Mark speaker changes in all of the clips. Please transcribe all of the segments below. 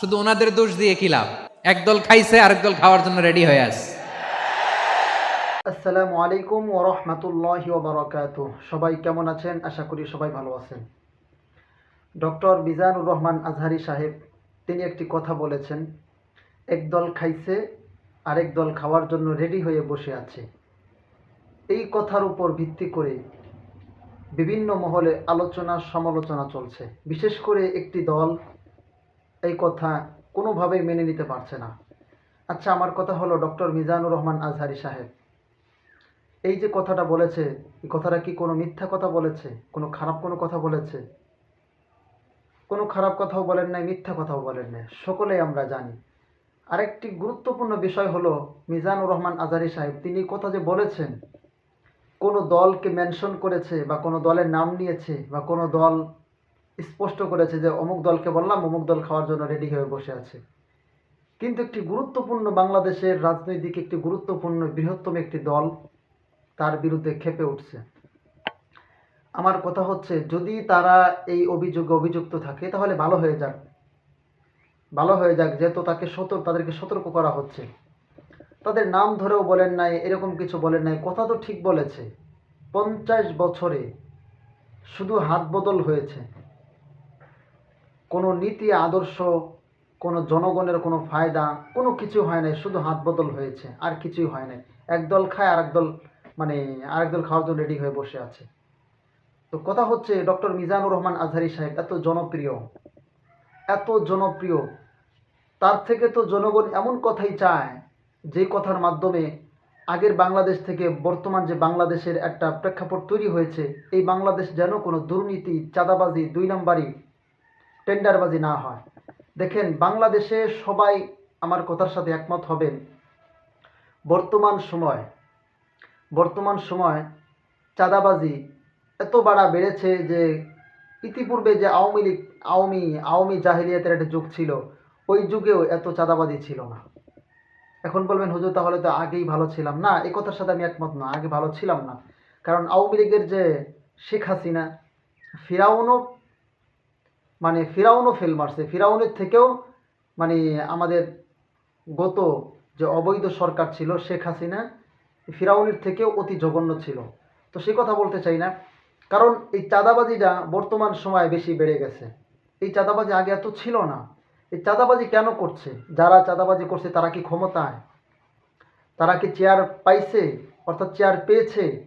Speaker 1: শুধু ওনাদের দোষ দিয়ে কি লাভ? একদল খাইছে আরেক দল খাওয়ার জন্য রেডি হয়ে আছে।
Speaker 2: আসসালামু আলাইকুম ও রহমতুল্লাহ বারকাত। সবাই কেমন আছেন? আশা করি সবাই ভালো আছেন। ডক্টর মিজানুর রহমান আজহারি সাহেব, তিনি একটি কথা বলেছেন, একদল খাইছে আরেক দল খাওয়ার জন্য রেডি হয়ে বসে আছে। এই কথার উপর ভিত্তি করে বিভিন্ন মহলে আলোচনা সমালোচনা চলছে। বিশেষ করে একটি দল এই কথা কোনোভাবেই মেনে নিতে পারছে না। আচ্ছা আমার কথা হলো ডক্টর মিজানুর রহমান আজহারি সাহেব। এই যে কথাটা বলেছে, এই কথাটা কি কোনো মিথ্যা কথা বলেছে? কোনো খারাপ কোনো কথা বলেছে? কোনো খারাপ কথাও বলেন নাই, মিথ্যা কথাও বলেন নাই। সকলেই আমরা জানি। আরেকটি গুরুত্বপূর্ণ বিষয় হলো মিজানুর রহমান আজারি সাহেব, তিনি কথা যে বলেছেন, কোনো দলকে মেনশন করেছে বা কোনো দলের নাম নিয়েছে বা কোনো দল স্পষ্ট করেছে যে অমুক দলকে বললাম, অমুক দল খাওয়ার জন্য রেডি হয়ে বসে আছে। কিন্তু একটি গুরুত্বপূর্ণ বাংলাদেশের রাজনৈতিক একটি গুরুত্বপূর্ণ বৃহত্তম একটি দল তার বিরুদ্ধে খেপে উঠছে। আমার কথা হচ্ছে, যদি তারা এই অভিযোগে অভিযুক্ত থাকে, তাহলে ভালো হয়ে যাক। ভালো হয়ে যাক, যেহেতু তাকে সতর্ক তাদেরকে সতর্ক করা হচ্ছে। তাদের নাম ধরেও বলেন নাই, এরকম কিছু বলেন নাই। কথা তো ঠিক বলেছে। পঞ্চাশ বছরে শুধু হাত বদল হয়েছে। কোনো নীতি, আদর্শ, কোনো জনগণের কোনো ফায়দা, কোনো কিছু হয় নাই, শুধু হাত বদল হয়েছে, আর কিছুই হয় নাই। একদল খায় আর একদল মানে আরেকদল খাওয়ার জন্য রেডি হয়ে বসে আছে। তো কথা হচ্ছে, ডক্টর মিজানুর রহমান আজহারি সাহেব এত জনপ্রিয় এত জনপ্রিয়, তার থেকে তো জনগণ এমন কথাই চায় যে কথার মাধ্যমে আগের বাংলাদেশ থেকে বর্তমান যে বাংলাদেশের একটা প্রেক্ষাপট তৈরি হয়েছে, এই বাংলাদেশ যেন কোনো দুর্নীতি, চাঁদাবাজি, দুই নম্বরই টেন্ডারবাজি না হয়। দেখেন, বাংলাদেশে সবাই আমার কথার সাথে একমত হবেন। বর্তমান সময় বর্তমান সময় চাঁদাবাজি এত বাড়া বেড়েছে যে ইতিপূর্বে যে আওয়ামী লীগ, আওয়ামী আওয়ামী জাহিলিয়াতের একটা যুগ ছিল, ওই যুগেও এত চাঁদাবাজি ছিল না। এখন বলবেন, হুজুর, তাহলে তো আগেই ভালো ছিলাম। না, এ কথার সাথে আমি একমত না, আগে ভালো ছিলাম না। কারণ আওয়ামী লীগের যে শেখ হাসিনা, ফিরাউনও মানে ফিরাউনও ফেল মারছে। ফিরাউনের থেকেও মানে আমাদের গত যে অবৈধ সরকার ছিল শেখ হাসিনা, ফিরাউনের থেকেও অতি জঘন্য ছিল। তো সে কথা বলতে চাই না। কারণ এই চাঁদাবাজিটা বর্তমান সময়ে বেশি বেড়ে গেছে। এই চাঁদাবাজি আগে এত ছিল না। এই চাঁদাবাজি কেন করছে? যারা চাঁদাবাজি করছে তারা কি ক্ষমতায়? তারা কি চেয়ার পাইছে? অর্থাৎ চেয়ার পেয়েছে?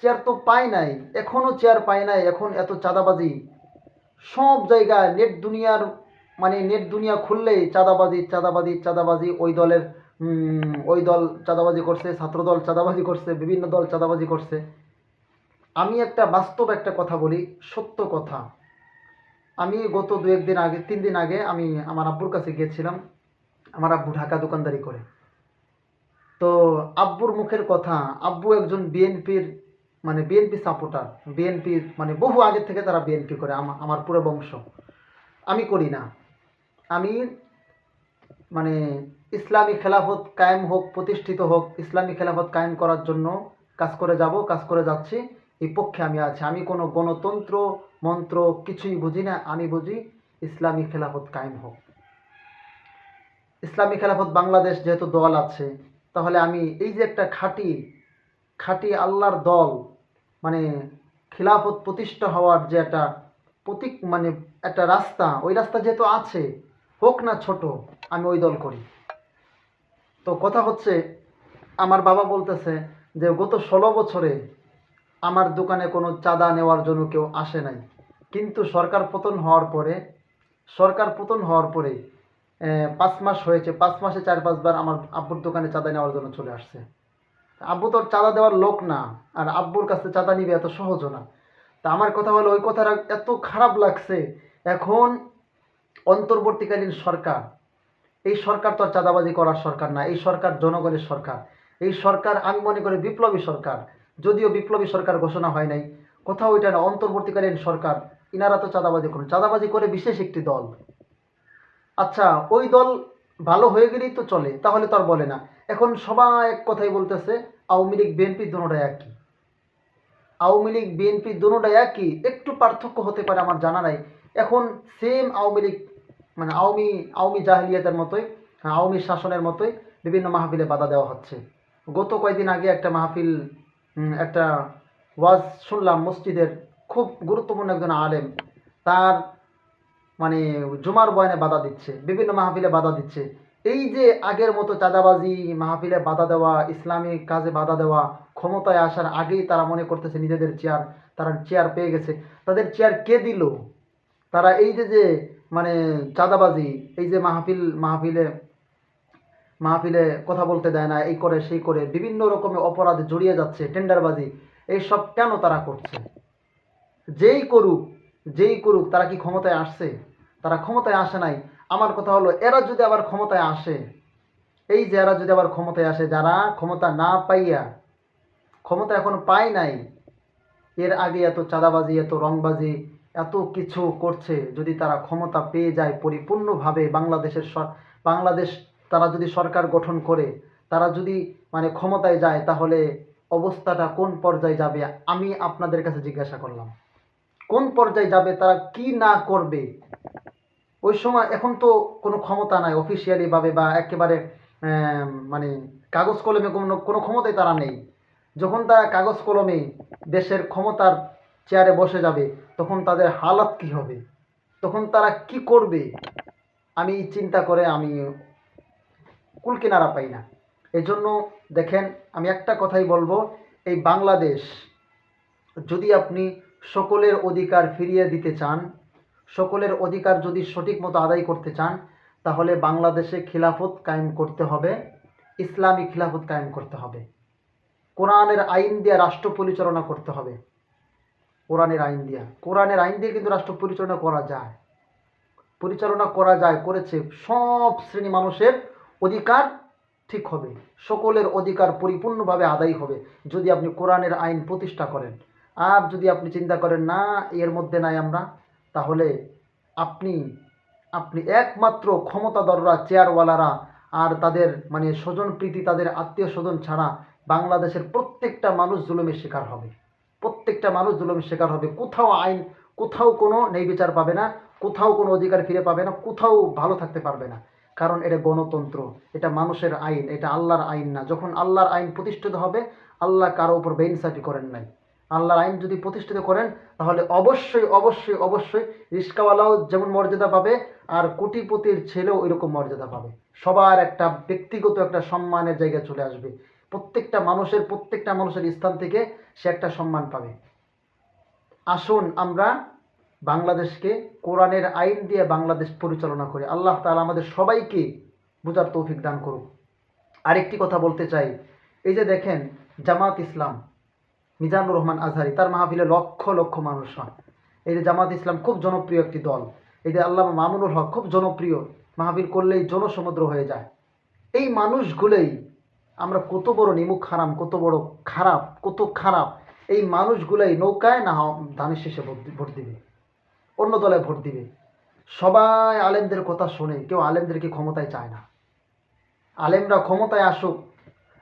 Speaker 2: চেয়ার তো পায় নাই। এখনও চেয়ার পায় নাই। এখন এত চাঁদাবাজি সব জায়গায় নেট দুনিয়ার মানে নেট দুনিয়া খুললেই চাঁদাবাজি চাঁদাবাজি চাঁদাবাজি, ওই দলের ওই দল চাঁদাবাজি করছে, ছাত্রদল চাঁদাবাজি করছে, বিভিন্ন দল চাঁদাবাজি করছে। আমি একটা বাস্তব একটা কথা বলি, সত্য কথা। আমি গত দু একদিন আগে, তিন দিন আগে আমি আমার আব্বুর কাছে গিয়েছিলাম, আমার আব্বু ঢাকা দোকানদারি করে। তো আব্বুর মুখের কথা, আব্বু একজন বিএনপির মানে বিএনপি সাপোর্টার বিএনপি মানে বহু আগে থেকে তারা বিএনপি করে, আমা- আমার পুরো বংশ। আমি করি না। আমি মানে ইসলামী খেলাফত কায়েম হোক, প্রতিষ্ঠিত হোক, ইসলামী খেলাফত কায়েম করার জন্য কাজ করে যাব, কাজ করে যাচ্ছি, এই পক্ষে আমি আছি। আমি কোনো গণতন্ত্র, মন্ত্র কিছুই বুঝি না, আমি বুঝি ইসলামী খেলাফত কায়েম হোক। ইসলামী খেলাফত বাংলাদেশ যেহেতু দল আছে, তাহলে আমি এই যে একটা খাঁটি খাঁটি আল্লাহর দল মানে খিলাফত প্রতিষ্ঠা হওয়ার যে একটা প্রতীক মানে একটা রাস্তা, ওই রাস্তা যেহেতু আছে, হোক না ছোট, আমি ওই দল করি। তো কথা হচ্ছে, আমার বাবা বলতেছে যে গত ষোলো বছরে আমার দোকানে কোনো চাঁদা নেওয়ার জন্য কেউ আসে নাই। কিন্তু সরকার পতন হওয়ার পরে, সরকার পতন হওয়ার পরে পাঁচ মাস হয়েছে, পাঁচ মাসে চার পাঁচবার আমার আব্বুর দোকানে চাঁদা নেওয়ার জন্য চলে আসছে। আব্বু তো আর চাঁদা দেওয়ার লোক না, আর আব্বুর কাছে চাঁদা নিবে এত সহজও না। তা আমার কথা হলো, ওই কথাটা এত খারাপ লাগছে, এখন অন্তর্বর্তীকালীন সরকার, এই সরকার তো আর চাঁদাবাজি করার সরকার না, এই সরকার জনগণের সরকার, এই সরকার আমি মনে করি বিপ্লবী সরকার, যদিও বিপ্লবী সরকার ঘোষণা হয় নাই, কোথাও ওইটা না, অন্তর্বর্তীকালীন সরকার, ইনারা তো চাঁদাবাজি করুন, চাঁদাবাজি করে বিশেষ একটি দল। আচ্ছা ওই দল ভালো হয়ে গেলেই তো চলে, তাহলে তো আর বলে না। এখন সবাই এক কথাই বলতেছে আওয়ামী লীগ বিএনপি দুটোটাই একই। আওয়ামী লীগ বিএনপি দুটোটাই একই একটু পার্থক্য হতে পারে আমার জানা নাই। এখন সেম আওয়ামী লীগ মানে আওয়ামী আওয়ামী জাহিলিয়াতের মতোই হ্যাঁ, আওয়ামী শাসনের মতোই বিভিন্ন মাহফিলে বাধা দেওয়া হচ্ছে। গত কয়েকদিন আগে একটা মাহফিল একটা ওয়াজ শুনলাম মসজিদের খুব গুরুত্বপূর্ণ একজন আলেম তার মানে জুমার বয়ানে বাধা দিচ্ছে বিভিন্ন মাহফিলে বাধা দিচ্ছে। এই যে আগের মতো চাঁদাবাজি, মাহফিলে বাধা দেওয়া, ইসলামিক কাজে বাধা দেওয়া, ক্ষমতায় আসার আগেই তারা মনে করতেছে নিজেদের চেয়ার তারা চেয়ার পেয়ে গেছে। তাদের চেয়ার কে দিল? তারা এই যে যে মানে চাঁদাবাজি, এই যে মাহফিল, মাহফিলে মাহফিলে কথা বলতে দেয় না, এই করে, সেই করে, বিভিন্ন রকমের অপরাধে জড়িয়ে যাচ্ছে টেন্ডারবাজি এইসব কেন তারা করছে? যেই করুক যেই করুক, তারা কি ক্ষমতায় আসছে? তারা ক্ষমতায় আসে নাই। আমার কথা হলো, এরা যদি আবার ক্ষমতায় আসে, এই যে এরা যদি আবার ক্ষমতায় আসে, যারা ক্ষমতা না পাইয়া, ক্ষমতা এখন পায় নাই, এর আগে এত চাঁদাবাজি, এত রংবাজি, এত কিছু করছে, যদি তারা ক্ষমতা পেয়ে যায় পরিপূর্ণভাবে বাংলাদেশের বাংলাদেশ, তারা যদি সরকার গঠন করে, তারা যদি মানে ক্ষমতায় যায়, তাহলে অবস্থাটা কোন পর্যায়ে যাবে, আমি আপনাদের কাছে জিজ্ঞাসা করলাম। কোন পর্যায়ে যাবে, তারা কি না করবে ওই সময় এখন তো কোনো ক্ষমতা নাই অফিসিয়ালি ভাবে বা একেবারে মানে কাগজ কলমে কোনো কোনো ক্ষমতাই তারা নেই। যখন তারা কাগজ কলমে দেশের ক্ষমতার চেয়ারে বসে যাবে, তখন তাদের হালাত কি হবে? তখন তারা কি করবে? আমি চিন্তা করে আমি কুল কিনারা পাই না। এই জন্য দেখেন, আমি একটা কথাই বলব, এই বাংলাদেশ যদি আপনি সকলের অধিকার ফিরিয়ে দিতে চান সকলের অধিকার যদি সঠিক মতো আদায় করতে চান, তাহলে বাংলাদেশে খিলাফত কায়েম করতে হবে, ইসলামী খিলাফত কায়েম করতে হবে। কোরআনের আইন দিয়ে রাষ্ট্র পরিচালনা করতে হবে। কোরআনের আইন দিয়া। কোরআনের আইন দিয়ে কিন্তু রাষ্ট্র পরিচালনা করা যায়। পরিচালনা করা যায়, করেছে সব শ্রেণি মানুষের অধিকার ঠিক হবে। সকলের অধিকার পরিপূর্ণভাবে আদায় হবে যদি আপনি কোরআনের আইন প্রতিষ্ঠা করেন। আর যদি আপনি চিন্তা করেন, না, এর মধ্যে নাই আমরা। তাহলে আপনি আপনি একমাত্র ক্ষমতাধররা চেয়ারওয়ালারা আর তাদের মানে স্বজন প্রীতি তাদের আত্মীয় স্বজন ছাড়া বাংলাদেশের প্রত্যেকটা মানুষ জুলুমের শিকার হবে। প্রত্যেকটা মানুষ জুলুমের শিকার হবে। কোথাও আইন, কোথাও কোনো ন্যায় বিচার পাবে না, কোথাও কোনো অধিকার ফিরে পাবে না, কোথাও ভালো থাকতে পারবে না। কারণ এটা গণতন্ত্র, এটা মানুষের আইন, এটা আল্লাহর আইন না। যখন আল্লাহর আইন প্রতিষ্ঠিত হবে, আল্লাহ কারও উপর বেইনসাফি করেন নাই। আল্লাহর আইন যদি প্রতিষ্ঠিত করেন, তাহলে অবশ্যই অবশ্যই অবশ্যই রিস্কাওয়ালাও যেমন মর্যাদা পাবে, আর কোটিপতির ছেলেও ওইরকম মর্যাদা পাবে। সবার একটা ব্যক্তিগত একটা সম্মানের জায়গায় চলে আসবে। প্রত্যেকটা মানুষের প্রত্যেকটা মানুষের স্থান থেকে সে একটা সম্মান পাবে। আসুন আমরা বাংলাদেশকে কোরআনের আইন দিয়ে বাংলাদেশ পরিচালনা করি। আল্লাহ তাআলা আমাদের সবাইকে বোঝার তৌফিক দান করুক। আরেকটি কথা বলতে চাই। এই যে দেখেন জামাত ইসলাম মিজানুর রহমান আজহারি, তার মাহফিলে লক্ষ লক্ষ মানুষ হয়। এই যে জামাত ইসলাম খুব জনপ্রিয় একটি দল। এই যে আল্লাহ মামুনুল হক খুব জনপ্রিয়। মাহফিল করলেই জনসমুদ্র হয়ে যায়। এই মানুষগুলোই আমরা কত বড় নিমুখ হারাম, কত বড় খারাপ, কত খারাপ, এই মানুষগুলাই নৌকায় না ধানের শেষে ভোট দিবে। অন্য দলে ভোট দিবে। সবাই আলেমদের কথা শোনে, কেউ আলেমদেরকে ক্ষমতায় চায় না। আলেমরা ক্ষমতায় আসুক,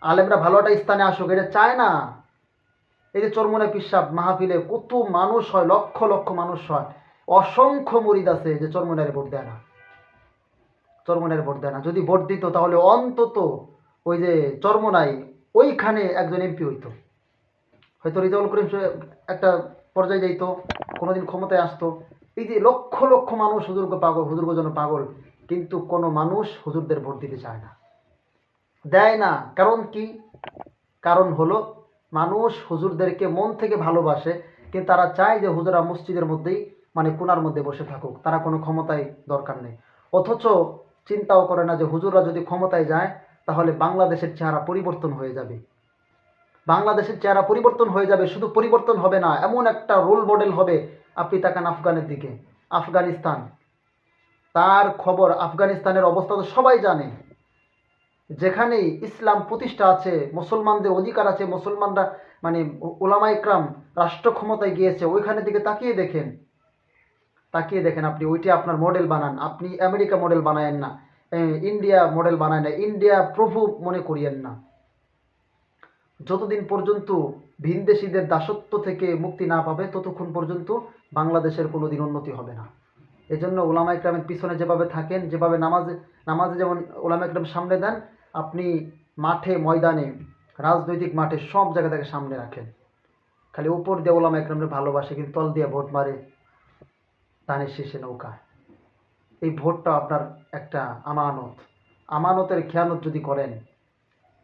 Speaker 2: আলেমরা ভালো একটা স্থানে আসুক, এটা চায় না। এই যে চরমনে পিসাব, মাহফিলে কত মানুষ হয়, লক্ষ লক্ষ মানুষ হয়। অসংখ্য মরিদ আছে যে চরমনের ভোট দেয় না। চরমনের ভোট দেয় না। যদি ভোট দিত, তাহলে অন্তত ওই যে চরমনাই ওইখানে একজন এমপি হইতো। হয়তো রিজাউল করিম একটা পর্যায়ে যাইত, কোনোদিন ক্ষমতায় আসতো। এই যে লক্ষ লক্ষ মানুষ হুজুর্গ পাগল, হুজুর্গ যেন পাগল, কিন্তু কোনো মানুষ হুজুরদের ভোট দিতে চায় না। দেয় না। কারণ কি? কারণ হলো মানুষ হুজুরদেরকে মন থেকে ভালোবাসে, কিন্তু তারা চায় যে হুজুরা মসজিদের মধ্যেই মানে কোনার মধ্যে বসে থাকুক। তারা কোনো ক্ষমতায় দরকার নেই। অথচ চিন্তাও করে না যে হুজুররা যদি ক্ষমতায় যায়, তাহলে বাংলাদেশের চেহারা পরিবর্তন হয়ে যাবে। বাংলাদেশের চেহারা পরিবর্তন হয়ে যাবে, শুধু পরিবর্তন হবে না, এমন একটা রোল মডেল হবে আপনি তাকান আফগানের দিকে। আফগানিস্তান। তার খবর আফগানিস্তানের অবস্থা তো সবাই জানে। যেখানেই ইসলাম প্রতিষ্ঠা আছে, মুসলমানদের অধিকার আছে, মুসলমানরা মানে ওলামা ইকরাম রাষ্ট্র ক্ষমতায় গিয়েছে, ওইখানের দিকে তাকিয়ে দেখেন। তাকিয়ে দেখেন আপনি, ওইটি আপনার মডেল বানান। আপনি আমেরিকা মডেল বানায়েন না ইন্ডিয়া মডেল বানায় না, ইন্ডিয়া প্রভু মনে করিয়েন না। যতদিন পর্যন্ত ভিনদেশীদের দাসত্ব থেকে মুক্তি না পাবে, ততক্ষণ পর্যন্ত বাংলাদেশের কোনো দিন উন্নতি হবে না। এজন্য জন্য ওলামা ইকরামের পিছনে যেভাবে থাকেন, যেভাবে নামাজ, নামাজে যেমন ওলামা ইকরাম সামনে দেন আপনি মাঠে, ময়দানে, রাজনৈতিক মাঠে সব জায়গা থেকে সামনে রাখেন। খালি উপর দিয়ে ওলামা ইকরামকে ভালোবাসে, কিন্তু তল দিয়ে ভোট মারে ধানের শীষে নৌকা। এই ভোটটা আপনার একটা আমানত। আমানতের খেয়ানত যদি করেন,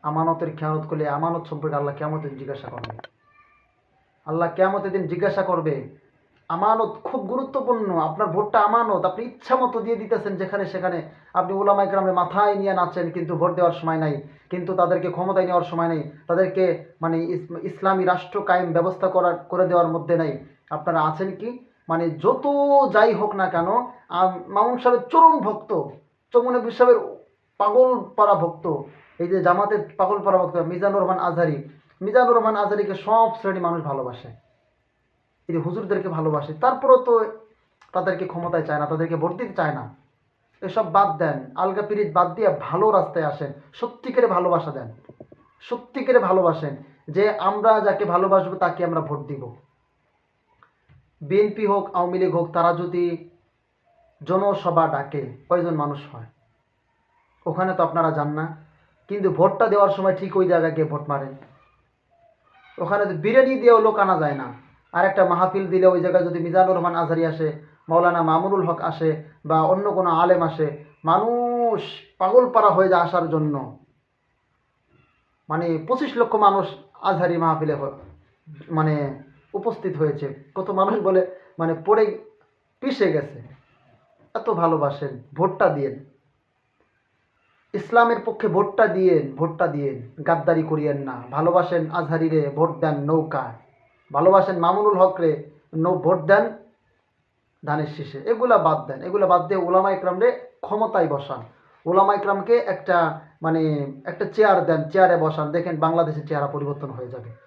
Speaker 2: আমানতের খেয়ানত করলে আমানত সম্পর্কে আল্লাহ কেমন জিজ্ঞাসা করবে। আল্লাহ কেমতের দিন জিজ্ঞাসা করবে, আমানত খুব গুরুত্বপূর্ণ, আপনার ভোটটা আমানত, আপনি ইচ্ছা মতো দিয়ে দিতেছেন যেখানে সেখানে আপনি ওলামাই গ্রামে মাথায় নিয়ে নাচেন কিন্তু ভোট দেওয়ার সময় নাই, কিন্তু তাদেরকে ক্ষমতায় নেওয়ার সময় নেই, তাদেরকে মানে ইসলামী রাষ্ট্র কায়েম ব্যবস্থা করার করে দেওয়ার মধ্যে নাই। আপনারা আছেন কি? মানে যত যাই হোক না কেন মামুন সাহেবের চরম ভক্ত, চমনে সাহেবের পাগল পাড়া ভক্ত, এই যে জামাতের পাগল পাড়া ভক্ত, মিজানুর রহমান আজহারি, মিজানুর রহমান আজহারিকে সব শ্রেণি মানুষ ভালোবাসে। এই যে হুজুরদেরকে ভালোবাসে, তারপরেও তো তাদেরকে ক্ষমতায় চায় না, তাদেরকে ভোট দিতে চায় না। এসব বাদ দেন। আলগা পিরিত বাদ দিয়ে ভালো রাস্তায় আসেন। সত্যিকারে ভালোবাসা দেন। সত্যিকারে ভালোবাসেন যে আমরা যাকে ভালোবাসবো তাকে আমরা ভোট দিব। বিএনপি হোক, আওয়ামী লীগ হোক, তারা যদি জনসভা ডাকে, কয়জন মানুষ হয়? ওখানে তো আপনারা যান না। কিন্তু ভোটটা দেওয়ার সময় ঠিক ওই জায়গায় গিয়ে ভোট মারেন। ওখানে তো বিরিয়ানি দিয়েও লোক আনা যায় না। আর একটা মাহফিল দিলে ওই জায়গায় যদি মিজানুর রহমান আজহারি আসে মৌলানা মামুনুল হক আসে বা অন্য কোনো আলেম আসে, মানুষ পাগল পাড়া হয়ে যায় আসার জন্য। মানে পঁচিশ লক্ষ মানুষ আজহারি মাহফিলে মানে উপস্থিত হয়েছে। কত মানুষ বলে মানে পড়ে পিষে গেছে। এত ভালোবাসেন, ভোটটা দিয়েন। ইসলামের পক্ষে ভোটটা দিয়েন ভোটটা দিয়েন। গাদ্দারি করিয়েন না। ভালোবাসেন আজহারিরে, ভোট দেন নৌকা ভালোবাসেন মামুনুল হকরে, নৌ ভোট দেন ধানের শীষে এগুলা বাদ দেন। এগুলা বাদ দিয়ে ওলামা ইকরামরে ক্ষমতায় বসান। ওলামা ইকরামকে একটা মানে একটা চেয়ার দেন। চেয়ারে বসান। দেখেন বাংলাদেশের চেহারা পরিবর্তন হয়ে যাবে।